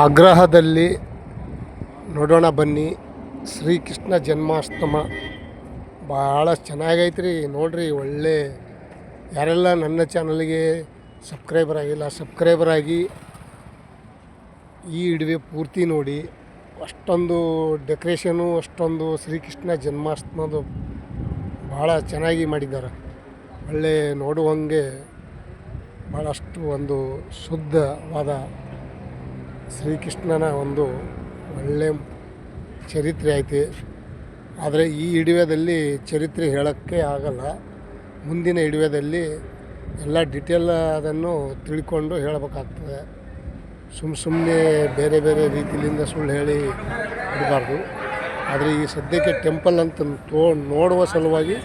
ಆಗ್ರಹದಲ್ಲಿ ನೋಡೋಣ ಬನ್ನಿ. ಶ್ರೀಕೃಷ್ಣ ಜನ್ಮಾಷ್ಟಮ ಭಾಳ ಚೆನ್ನಾಗೈತೆ ರೀ ನೋಡಿರಿ, ಒಳ್ಳೆ ಯಾರೆಲ್ಲ ನನ್ನ ಚಾನಲ್ಗೆ ಸಬ್ಸ್ಕ್ರೈಬರ್ ಆಗಿಲ್ಲ, ಸಬ್ಸ್ಕ್ರೈಬರ್ ಆಗಿ ಈ ಇಡುವೆ ಪೂರ್ತಿ ನೋಡಿ. ಅಷ್ಟೊಂದು ಡೆಕೋರೇಷನು, ಅಷ್ಟೊಂದು ಶ್ರೀಕೃಷ್ಣ ಜನ್ಮಾಷ್ಟಮದು ಭಾಳ ಚೆನ್ನಾಗಿ ಮಾಡಿದ್ದಾರೆ. ಒಳ್ಳೆ ನೋಡುವಂಗೆ ಭಾಳಷ್ಟು ಒಂದು ಶುದ್ಧವಾದ ಶ್ರೀಕೃಷ್ಣನ ಒಂದು ಒಳ್ಳೆ ಚರಿತ್ರೆ ಐತಿ. ಆದರೆ ಈ ಇಡಿವೆದಲ್ಲಿ ಚರಿತ್ರೆ ಹೇಳೋಕ್ಕೆ ಆಗಲ್ಲ. ಮುಂದಿನ ಇಡಿವೆದಲ್ಲಿ ಎಲ್ಲ ಡಿಟೇಲ್ ಅದನ್ನು ತಿಳ್ಕೊಂಡು ಹೇಳಬೇಕಾಗ್ತದೆ. ಸುಮ್ಮ ಸುಮ್ಮನೆ ಬೇರೆ ಬೇರೆ ರೀತಿಯಿಂದ ಸುಳ್ಳು ಹೇಳಿ ಬಿಡಬಾರ್ದು ಆದರೆ ಈ ಸದ್ಯಕ್ಕೆ ಟೆಂಪಲ್ ಅಂತ ತೋ, ನೋಡುವ ಸಲುವಾಗಿ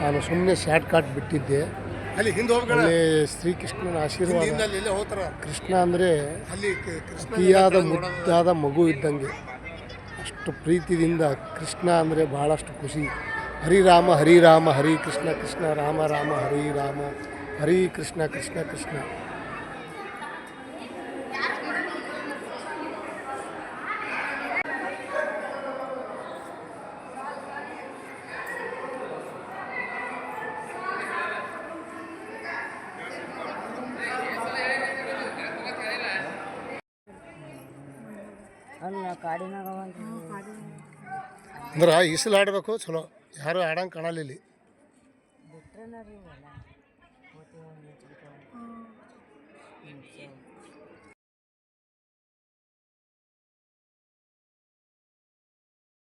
ನಾನು ಸುಮ್ಮನೆ ಶಾರ್ಟ್ ಕಟ್ ಬಿಟ್ಟಿದ್ದೆ. ಅಲ್ಲಿ ಹಿಂದೆ ಹೋಗ್ಬೇಡ. ಒಳ್ಳೆ ಶ್ರೀಕೃಷ್ಣನ ಆಶೀರ್ವಾದ. ಹೋಗ್ತಾರ. ಕೃಷ್ಣ ಅಂದರೆ ಅಲ್ಲಿ ಕ- ಕೃಷ್ಣ ಮುದ್ದಾದ ಮಗು ಇದ್ದಂಗೆ. ಅಷ್ಟು ಪ್ರೀತಿಯಿಂದ ಕೃಷ್ಣ ಅಂದರೆ ಭಾಳಷ್ಟು ಖುಷಿ. ಹರಿರಾಮ ಹರಿರಾಮ ಹರಿ ಕೃಷ್ಣ ಕೃಷ್ಣ ರಾಮ ರಾಮ ಹರಿ ರಾಮ ಹರಿ ಕೃಷ್ಣ ಕೃಷ್ಣ ಕೃಷ್ಣ. ಅಲ್ಲ ಕಾಡಿನಾಗ ಆಡಬೇಕು ಅಂದ್ರೆ ಚಲೋ. ಯಾರು ಆಡಂಗೆ ಕಾಣಲ್ಲ ಇಲ್ಲಿ